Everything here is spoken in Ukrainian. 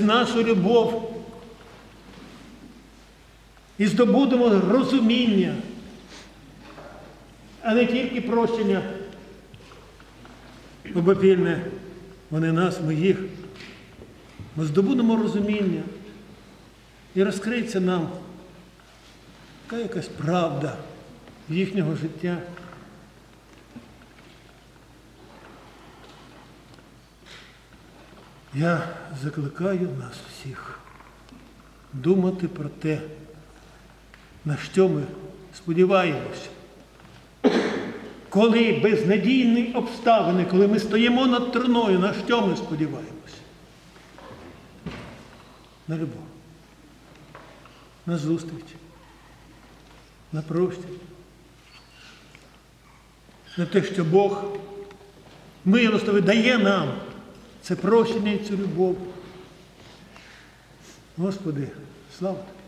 нашу любов і здобудемо розуміння, а не тільки прощення обопільне, вони нас, ми їх. Ми здобудемо розуміння і розкриється нам яка якась правда їхнього життя. Я закликаю нас всіх думати про те, на що ми сподіваємося. Коли безнадійні обставини, коли ми стоїмо над труною, на що ми сподіваємося? На любов, на зустріч, на прощення, на те, що Бог милостивий дає нам це прощення і цю любов. Господи, слава тобі.